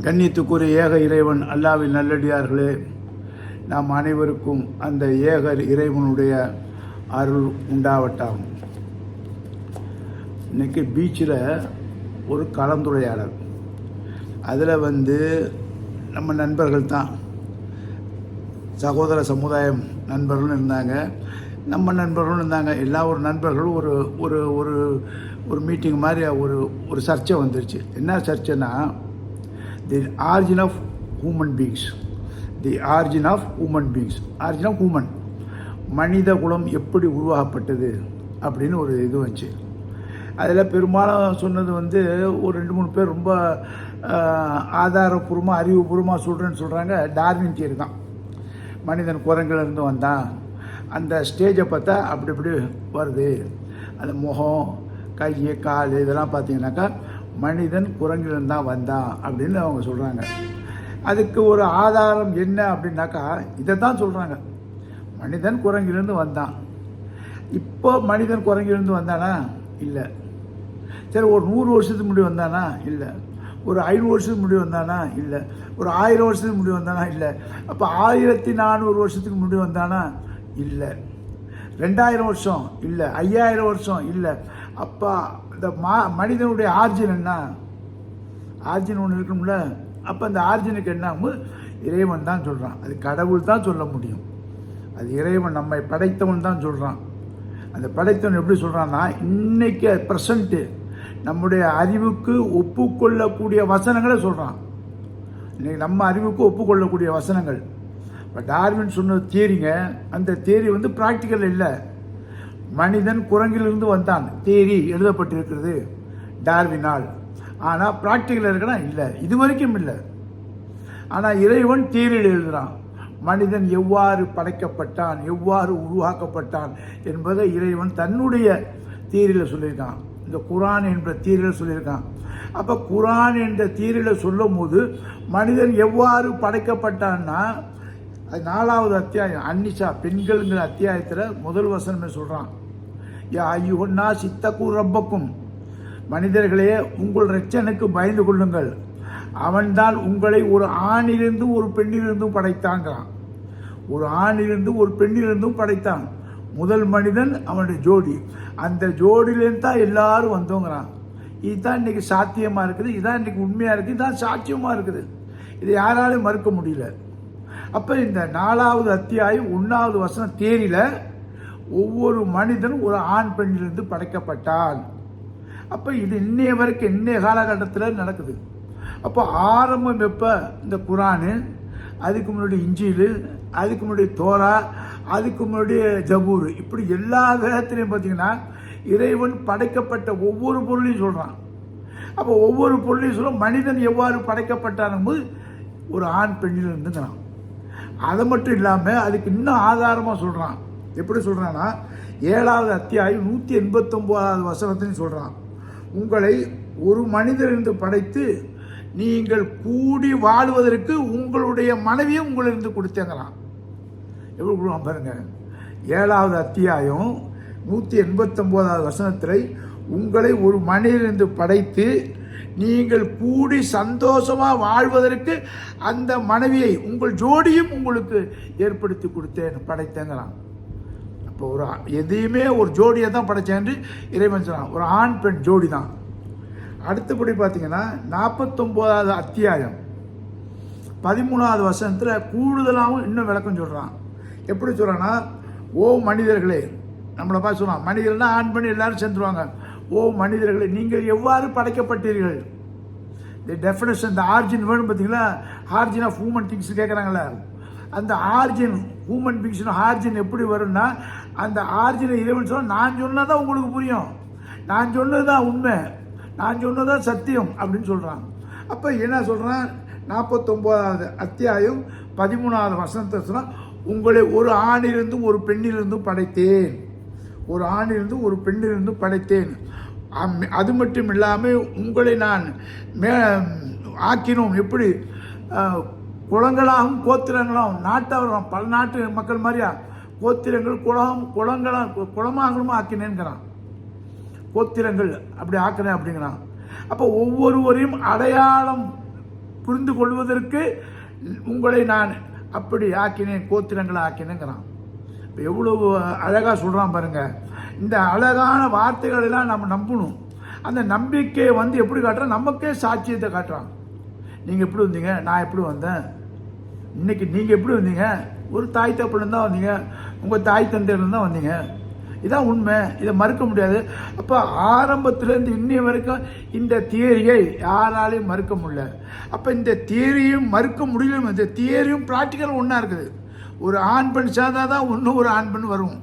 கண்ணியத்துக்குரிய ஏக இறைவன் அல்லாவின் நல்லடியார்களே நாம் அனைவருக்கும் அந்த ஏக இறைவனுடைய அருள் உண்டாவட்டாகும். இன்றைக்கி பீச்சில் ஒரு கலந்துரையாடல். அதில் வந்து நம்ம நண்பர்கள் தான். சகோதர சமுதாயம் நண்பர்களும் இருந்தாங்க. நம்ம நண்பர்களும் இருந்தாங்க. எல்லா ஒரு நண்பர்களும் ஒரு ஒரு ஒரு ஒரு மீட்டிங் மாதிரி ஒரு ஒரு சர்ச்சை வந்துருச்சு. என்ன சர்ச்சைன்னா the origin of human beings the origin of human beings origin of human மனித குலம் எப்படி உருவாக்கப்பட்டது அப்படின்னு ஒரு இது வந்துச்சு. அதில் பெரும்பாலும் சொன்னது வந்து ஒரு ரெண்டு மூணு பேர் ரொம்ப ஆதாரபூர்வமாக அறிவுபூர்வமாக சொல்கிறேன்னு சொல்கிறாங்க டார்வின் தியரி தான். மனிதன் குரங்கிலிருந்து வந்தான். அந்த ஸ்டேஜை பார்த்தா அப்படி இப்படி வருது. அந்த முகம் கை கால் இதெல்லாம் பார்த்தீங்கன்னாக்கா மனிதன் குரங்கிலிருந்து தான் வந்தான் அப்படின்னு அவங்க சொல்கிறாங்க அதுக்கு ஒரு ஆதாரம் என்ன அப்படின்னாக்கா இதை தான் சொல்கிறாங்க மனிதன் குரங்கிலிருந்து வந்தான் இப்போ மனிதன் குரங்கிலிருந்து வந்தானா? இல்லை. சரி ஒரு நூறு வருஷத்துக்கு முடிவு வந்தானா? இல்லை. ஒரு ஐநூறு வருஷத்துக்கு முடிவு வந்தானா? இல்லை. ஒரு ஆயிரம் வருஷத்துக்கு முடி வந்தானா? இல்லை. அப்போ ஆயிரத்தி நானூறு வருஷத்துக்கு முன்னாடி வந்தானா? இல்லை. ரெண்டாயிரம் வருஷம்? இல்லை. ஐயாயிரம் வருஷம்? இல்லை. அப்பா இந்த மா மனிதனுடைய ஆர்ஜின் என்ன? ஆர்ஜின் ஒன்று இருக்கும்ல. அப்போ அந்த ஆர்ஜினுக்கு என்ன? இறைவன் தான் சொல்கிறான் அது கடவுள் தான் சொல்ல முடியும். அது இறைவன் நம்மை படைத்தவன் தான் சொல்கிறான் அந்த படைத்தவன் எப்படி சொல்கிறான்னா இன்றைக்கி ப்ரெசண்ட்டு நம்முடைய அறிவுக்கு ஒப்புக்கொள்ளக்கூடிய வசனங்களை சொல்கிறான் இன்றைக்கி நம்ம அறிவுக்கு ஒப்புக்கொள்ளக்கூடிய வசனங்கள். இப்போ டார்வின் சொன்ன தியரிங்க அந்த தியரி வந்து ப்ராக்டிக்கல் இல்லை. மனிதன் குரங்கிலிருந்து வந்தான். தேரி எழுதப்பட்டிருக்கிறது டார்வினால். ஆனால் ப்ராக்டிக்கல் இருக்கனா இல்லை. இது வரைக்கும் இல்லை. ஆனால் இறைவன் தேரில் எழுதுகிறான் மனிதன் எவ்வாறு படைக்கப்பட்டான் எவ்வாறு உருவாக்கப்பட்டான் என்பதை இறைவன் தன்னுடைய தீரில் சொல்லியிருக்கான். இந்த குரான் என்ற தீரில் சொல்லியிருக்கான். அப்போ குரான் என்ற தீரில் சொல்லும் போது மனிதன் எவ்வாறு படைக்கப்பட்டான்னா அது நாலாவது அத்தியாயம். அன்னிஷா பெண்கள்ங்கிற அத்தியாயத்தில் முதல் வசனமே சொல்கிறான் யா ஐயுன்னா சித்தக்கு ரப்பக்கும். மனிதர்களே உங்கள் ரச்சனுக்கு பயந்து கொள்ளுங்கள். அவன்தான் உங்களை ஒரு ஆணிலிருந்து ஒரு பெண்ணிலிருந்தும் படைத்தாங்கிறான் ஒரு ஆணிலிருந்து ஒரு பெண்ணிலிருந்தும் படைத்தான். முதல் மனிதன் அவனுடைய ஜோடி. அந்த ஜோடியிலேருந்து தான் எல்லாரும் வந்தோங்கிறான் இதுதான் இன்னைக்கு சாத்தியமாக இருக்குது. இதான் இன்றைக்கி உண்மையாக இருக்குது. இதுதான் சாத்தியமாக இருக்குது. இதை யாராலையும் மறுக்க முடியல. அப்போ இந்த நாலாவது அத்தியாயம் ஒன்றாவது வசனம் தேரியில் ஒவ்வொரு மனிதனும் ஒரு ஆண் பெண்ணிலிருந்து படைக்கப்பட்டான். அப்போ இது இன்னைய வரைக்கும் இன்னைய காலகட்டத்தில் நடக்குது. அப்போ ஆரம்பம் எப்போ? இந்த குரானு அதுக்கு முன்னாடி இஞ்சிலு அதுக்கு முன்னாடி தோரா அதுக்கு முன்னாடி ஜபூர். இப்படி எல்லா கிரகத்திலையும் பார்த்தீங்கன்னா இறைவன் படைக்கப்பட்ட ஒவ்வொரு பொருளையும் சொல்கிறான் அப்போ ஒவ்வொரு பொருளையும் சொல்ல மனிதன் எவ்வாறு படைக்கப்பட்டான் போது ஒரு ஆண் பெண்ணில் இருந்துங்கிறான் அதை மட்டும் இல்லாமல் அதுக்கு இன்னும் ஆதாரமாக சொல்கிறான் எப்படி சொல்கிறான்னா ஏழாவது அத்தியாயம் நூற்றி எண்பத்தொம்போதாவது வசனத்தையும் சொல்கிறான் உங்களை ஒரு மனிதரிலிருந்து படைத்து நீங்கள் கூடி வாழ்வதற்கு உங்களுடைய மனைவியும் உங்களிருந்து கொடுத்தேங்கிறான் எப்படி கொடுவான் பாருங்க. ஏழாவது அத்தியாயம் நூற்றி எண்பத்தொம்போதாவது வசனத்தில் உங்களை ஒரு மனிதனிலிருந்து படைத்து நீங்கள் கூடி சந்தோஷமாக வாழ்வதற்கு அந்த மனைவியை உங்கள் ஜோடியும் உங்களுக்கு ஏற்படுத்தி கொடுத்தேன் படைத்தேங்கிறான் இப்போ ஒரு எதையுமே ஒரு ஜோடியை தான் படைச்சேன்னு இறைவன் சொன்னான். ஒரு ஆண் பெண் ஜோடி தான். அடுத்தபடி பார்த்தீங்கன்னா நாற்பத்தொம்போதாவது அத்தியாயம். பதிமூணாவது வசனத்தில் கூடுதலாகவும் இன்னும் விளக்கம் சொல்கிறான் எப்படி சொல்கிறான்னா ஓ மனிதர்களே நம்மளை பார்த்து சொல்லுவான் மனிதர்கள்னா ஆண் பண்ணி எல்லோரும் சேர்ந்துருவாங்க. ஓ மனிதர்களே நீங்கள் எவ்வாறு படைக்கப்பட்டீர்கள்? தி டெஃபினேஷன் இந்த ஆர்ஜின் வேணும் பார்த்தீங்களா? ஆர்ஜின் ஆஃப் ஹூமன் திங்ஸ் கேட்குறாங்களே அந்த ஆர்ஜின் ஹூமன் திங்ஸ் ஆர்ஜின் எப்படி வரும்னா அந்த ஆர்ஜினை இறைவன் சொன்னால் நான் சொன்னால் தான் உங்களுக்கு புரியும். நான் சொன்னது தான் உண்மை. நான் சொன்னது தான் சத்தியம் அப்படின்னு சொல்கிறான் அப்போ என்ன சொல்கிறான் நாற்பத்தொம்போதாவது அத்தியாயம் பதிமூணாவது வசனத்தை சொன்னால் உங்களை ஒரு ஆணிலிருந்தும் ஒரு பெண்ணிலிருந்தும் படைத்தேன். ஒரு ஆணிலிருந்து ஒரு பெண்ணிலிருந்து படைத்தேன். அம்- அது மட்டும் இல்லாமல் உங்களை நான் மே ஆக்கினோம். எப்படி? குளங்களாகவும் கோத்திரங்களாகவும் நாட்டவரும் பல நாட்டு மக்கள் மாதிரியா? கோத்திரங்கள் குளம் குளங்களாக குளமாகணுமா ஆக்கினேங்கிறான் கோத்திரங்கள் அப்படி ஆக்கினேன் அப்படிங்கிறான். அப்போ ஒவ்வொருவரையும் அடையாளம் புரிந்து கொள்வதற்கு உங்களை நான் அப்படி ஆக்கினேன் கோத்திரங்களை ஆக்கினேங்கிறான் இப்போ எவ்வளவு அழகாக சொல்கிறான் பாருங்கள் இந்த அழகான வார்த்தைகளெல்லாம் நம்ம நம்பணும். அந்த நம்பிக்கையை வந்து எப்படி காட்டுறான்? நமக்கே சாட்சியத்தை காட்டுறான். நீங்கள் எப்படி வந்தீங்க? நான் எப்படி வந்தேன்? இன்னைக்கு நீங்கள் எப்படி வந்தீங்க? ஒரு தாய் தப்புலேருந்து தான் வந்தீங்க. உங்கள் தாய் தந்தையிலேருந்து தான் வந்தீங்க. இதான் உண்மை. இதை மறுக்க முடியாது. அப்போ ஆரம்பத்துலேருந்து இன்னைய வரைக்கும் இந்த தியரியை யாராலையும் மறுக்க முடியல. அப்போ இந்த தியரியும் மறுக்க முடியல இந்த தியரியும் ப்ராக்டிக்கலும் ஒன்றா இருக்குது. ஒரு ஆண் பெண் சேர்ந்தா தான் ஒன்று ஒரு ஆண் பெண் வரும்.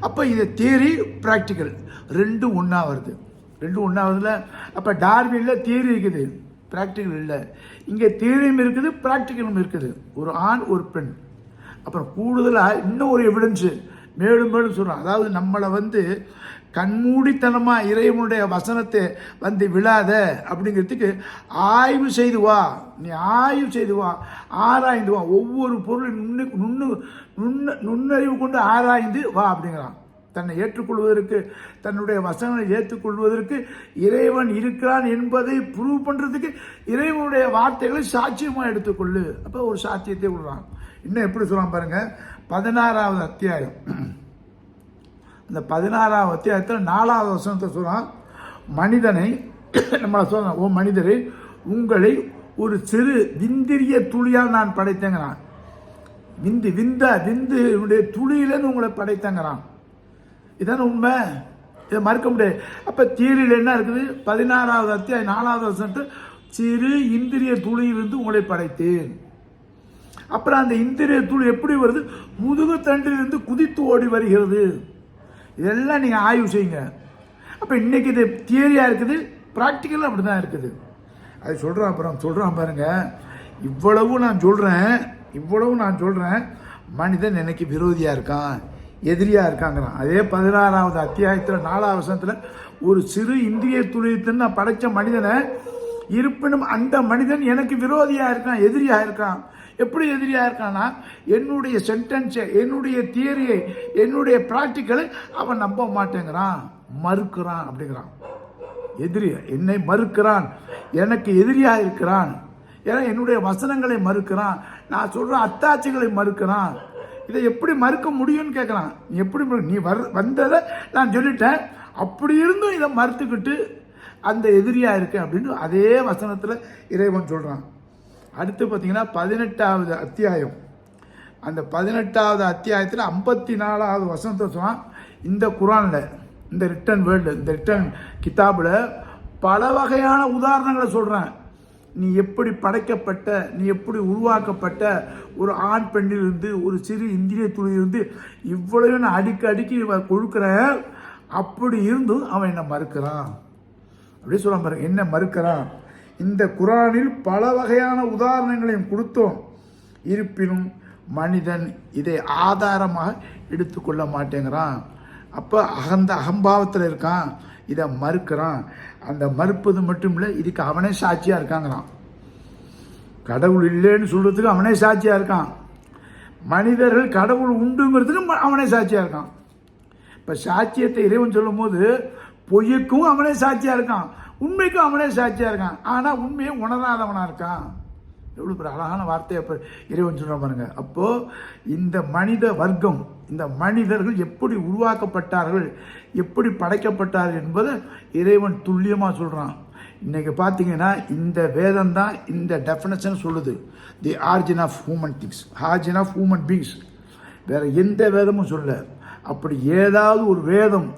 அப்போ இது தியரி ப்ராக்டிக்கல் ரெண்டும் ஒன்றா வருது. ரெண்டும் ஒன்றா வருதுல. அப்போ டார்வியில் தியரி இருக்குது. ப்ராக்டிக்கல் இல்லை. இங்கே தியரியும் இருக்குது ப்ராக்டிக்கலும் இருக்குது. ஒரு ஆண் ஒரு பெண். அப்புறம் கூடுதலாக இன்னும் ஒரு எவிடன்ஸு மேலும் மேலும் சொல்கிறோம் அதாவது நம்மளை வந்து கண்மூடித்தனமாக இறைவனுடைய வசனத்தை வந்து விழாத அப்படிங்கிறதுக்கு ஆய்வு செய்து வா. நீ ஆய்வு செய்து வா. ஆராய்ந்து வா. ஒவ்வொரு பொருளும் நுண்ணு நுண்ணு நுண்ண நுண்ணறிவு கொண்டு ஆராய்ந்து வா அப்படிங்கிறான். தன்னை ஏற்றுக்கொள்வதற்கு தன்னுடைய வசனங்களை ஏற்றுக்கொள்வதற்கு இறைவன் இருக்கிறான் என்பதை ப்ரூவ் பண்ணுறதுக்கு இறைவனுடைய வார்த்தைகளை சாட்சியமாக எடுத்துக்கொள்ளு. அப்போ ஒரு சாட்சியத்தை விடுறான். இன்னும் எப்படி சொல்கிறான் பாருங்கள் பதினாறாவது அத்தியாயம். அந்த பதினாறாவது அத்தியாயத்தில் நாலாவது வசனத்தை சொல்கிறான் மனிதனை நம்மளை சொல்கிறான் ஓ மனிதரை உங்களை ஒரு சிறு விந்திரிய துளியால் நான் படைத்தேங்கிறான். விந்து விந்த விந்து துளியிலேருந்து உங்களை படைத்தேங்கிறான். இதான உண்மை. இதை மறுக்க முடியாது. அப்போ தீரில் என்ன இருக்குது? பதினாறாவது அத்தியாயம் நாலாவது வருஷத்து சிறு இந்திரிய துளியிலிருந்து உங்களை படைத்தேன். அப்புறம் அந்த இந்திரிய துளி எப்படி வருது? முதுகு தண்டிலிருந்து குதித்து ஓடி வருகிறது. இதெல்லாம் நீங்கள் ஆய்வு செய்யுங்க. அப்போ இன்றைக்கி இது தியரியாக இருக்குது ப்ராக்டிக்கலாக அப்படி தான் இருக்குது. அது சொல்கிறான் அப்புறம் சொல்கிறான் பாருங்கள் இவ்வளவு நான் சொல்கிறேன் இவ்வளவு நான் சொல்கிறேன் மனிதன் எனக்கு விரோதியாக இருக்கான்? எதிரியாக இருக்காங்கிறான் அதே பதினாறாவது அத்தியாயத்தில் நாலாவது வருஷத்தில் ஒரு சிறு இந்திரிய துளியத்தின் நான் படைத்த மனிதனை இருப்பினும் அந்த மனிதன் எனக்கு விரோதியாக இருக்கான் எதிரியாக இருக்கான். எப்படி எதிரியாக இருக்கான்னா என்னுடைய சென்டென்ஸை என்னுடைய தியரியை என்னுடைய ப்ராக்டிக்கலை அவன் நம்ப மாட்டேங்கிறான். மறுக்கிறான் அப்படிங்கிறான். எதிரி என்னை மறுக்கிறான். எனக்கு எதிரியாக இருக்கிறான். ஏன்னா என்னுடைய வசனங்களை மறுக்கிறான். நான் சொல்கிற அத்தாட்சிகளை மறுக்கிறான். இதை எப்படி மறுக்க முடியும்னு கேட்குறான் நீ எப்படி நீ வர் வந்ததை நான் சொல்லிட்டேன். அப்படி இருந்தும் இதை மறுத்துக்கிட்டு அந்த எதிரியாக இருக்கு அப்படின்னு அதே வசனத்தில் இறைவன் சொல்கிறான் அடுத்து பார்த்தீங்கன்னா பதினெட்டாவது அத்தியாயம். அந்த பதினெட்டாவது அத்தியாயத்தில் ஐம்பத்தி நாலாவது வசனத்தை சொன்னால் இந்த குரானில் இந்த ரிட்டன் வேர்ல்டு இந்த ரிட்டன் கிதாபில் பல வகையான உதாரணங்களை சொல்கிறேன் நீ எப்படி படைக்கப்பட்ட நீ எப்படி உருவாக்கப்பட்ட ஒரு ஆண் பெண்ணிலிருந்து ஒரு சிறு இந்திரிய துளியிலிருந்து இவ்வளவு நான் அடிக்க அடிக்கி கொடுக்குறேன்? அப்படி இருந்தும் அவன் என்னை மறுக்கிறான். அப்படி சொல்ல பாருங்க என்ன மறுக்கிறான். இந்த குரானில் பல வகையான உதாரணங்களையும் கொடுத்தோம். இருப்பினும் மனிதன் இதை ஆதாரமாக எடுத்துக்கொள்ள மாட்டேங்கிறான். அப்போ அகந்த அகம்பாவத்தில் இருக்கான். இதை மறுக்கிறான். அந்த மறுப்பது மட்டும் இல்லை இதுக்கு அவனே சாட்சியாக இருக்காங்கிறான் கடவுள் இல்லைன்னு சொல்கிறதுக்கு அவனே சாட்சியாக இருக்கான். மனிதர்கள் கடவுள் உண்டுங்கிறதுக்கு அவனே சாட்சியாக இருக்கான். இப்போ சாட்சியத்தை இறைவன் சொல்லும் போது பொய்யுக்கும் அவனே சாட்சியாக இருக்கான். உண்மைக்கும் அவனே சாட்சியாக இருக்கான். ஆனால் உண்மையை உணராதவனாக இருக்கான். எவ்வளோ பெரிய அழகான வார்த்தையை இப்போ இறைவன் சொல்கிற பாருங்க. அப்போது இந்த மனித வர்க்கம் இந்த மனிதர்கள் எப்படி உருவாக்கப்பட்டார்கள் எப்படி படைக்கப்பட்டார்கள் என்பதை இறைவன் துல்லியமாக சொல்கிறான் இன்றைக்கி பார்த்தீங்கன்னா இந்த வேதம் தான் இந்த டெஃபினேஷன் சொல்லுது. The origin of human things origin of human beings வேற எந்த வேதமும் சொல்ல அப்படி ஏதாவது ஒரு வேதம்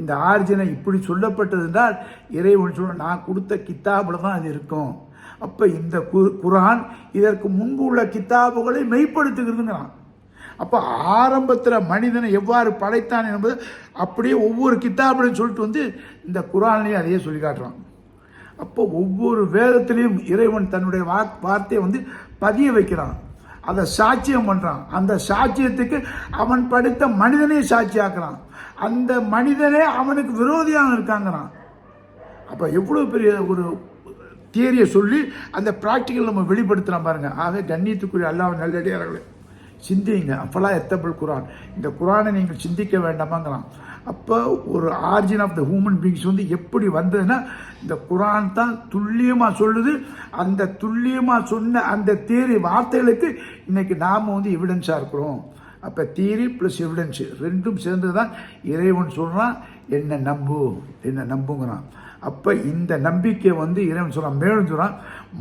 இந்த ஆர்ஜினை இப்படி சொல்லப்பட்டது என்றால் இறைவன் சொல்ல நான் கொடுத்த கித்தாபில் தான் அது இருக்கும். அப்போ இந்த கு- குரான் இதற்கு முன்பு உள்ள கித்தாபுகளை மெய்ப்படுத்துகிறதுங்கிறான். அப்போ ஆரம்பத்தில் மனிதனை எவ்வாறு படைத்தான் என்பது அப்படியே ஒவ்வொரு கித்தாபிலையும் சொல்லிட்டு வந்து இந்த குரான்லையும் அதையே சொல்லி காட்டுறான். அப்போ ஒவ்வொரு வேதத்திலையும் இறைவன் தன்னுடைய வா வார்த்தையை வந்து பதிய வைக்கிறான். அதை சாட்சியம் பண்ணுறான் அந்த சாட்சியத்துக்கு அவன் படித்த மனிதனே சாட்சியாக்குறான். அந்த மனிதனே அவனுக்கு விரோதியாக இருக்காங்கிறான். அப்போ எவ்வளோ பெரிய ஒரு தியரியை சொல்லி அந்த ப்ராக்டிக்கல் நம்ம வெளிப்படுத்தலாம் பாருங்கள் ஆக கண்ணியத்துக்குரிய அல்லாஹ் நல்லடியார்களே சிந்திங்க. அப்போல்லாம் எத்தபிள் குரான். இந்த குரானை நீங்கள் சிந்திக்க வேண்டாமாங்கிறான் அப்போ ஒரு origin of the human beings வந்து எப்படி வந்ததுன்னா இந்த குரான் தான் துல்லியமாக சொல்லுது. அந்த துல்லியமாக சொன்ன அந்த தேரி வார்த்தைகளுக்கு இன்றைக்கி நாம் வந்து எவிடன்ஸாக இருக்கிறோம். அப்போ தியரி ப்ளஸ் எவிடன்ஸு ரெண்டும் சேர்ந்து தான் இறைவன் சொல்கிறான் என்னை நம்பு? என்னை நம்புங்கிறான். அப்போ இந்த நம்பிக்கை வந்து இறைவன் சொல்கிறான் மேலும் சொல்கிறான்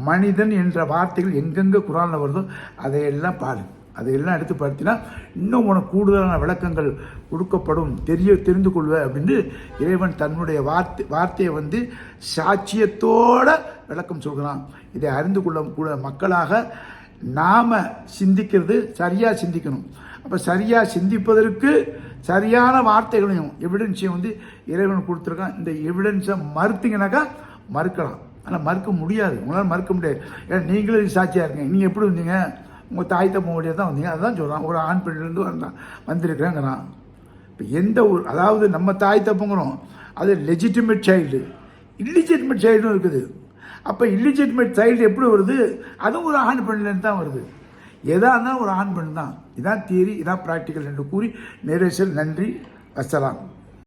மனிதன் என்ற வார்த்தைகள் எங்கெங்கே குரானில் வருதோ அதையெல்லாம் பாரு. அதையெல்லாம் எடுத்து பார்த்தீங்கன்னா இன்னும் உனக்கு கூடுதலான விளக்கங்கள் கொடுக்கப்படும். தெரிய தெரிந்து கொள்வ அப்படின்னு இறைவன் தன்னுடைய வார்த்தை வார்த்தையை வந்து சாட்சியத்தோட விளக்கம் சொல்கிறான். இதை அறிந்து கொள்ள கூட மக்களாக நாம் சிந்திக்கிறது சரியாக சிந்திக்கணும். அப்போ சரியாக சிந்திப்பதற்கு சரியான வார்த்தைகளையும் எவிடன்ஸையும் வந்து இறைவன் கொடுத்துருக்கான். இந்த எவிடன்ஸை மறுத்தீங்கன்னாக்கா மறுக்கலாம். ஆனால் மறுக்க முடியாது. உங்களால் மறுக்க முடியாது. ஏன்னா நீங்களே சாட்சியாக இருக்கீங்க நீங்கள் எப்படி வந்தீங்க? உங்கள் தாய் தம்மோடைய தான் வந்தீங்க. அதுதான் சொல்கிறான் ஒரு ஆண் பெண்ணிலேருந்து வந்தான் வந்திருக்கிறேங்கிறான். இப்போ எந்த ஒரு அதாவது நம்ம தாய் தப்புங்கிறோம். அது லெஜிட்டிமேட் சைல்டு இல்லிஜிட்டிமேட் சைல்டும் இருக்குது. அப்போ இல்லிஜிட்டிமேட் சைல்டு எப்படி வருது? அதுவும் ஒரு ஆண் பெண்ணிலேருந்து தான் வருது. எதாக இருந்தாலும் ஒரு ஆண் பெண் தான் இதான் தியரி இதான் ப்ராக்டிக்கல் என்று கூறி நிறைவேசல் நன்றி. வசலாம்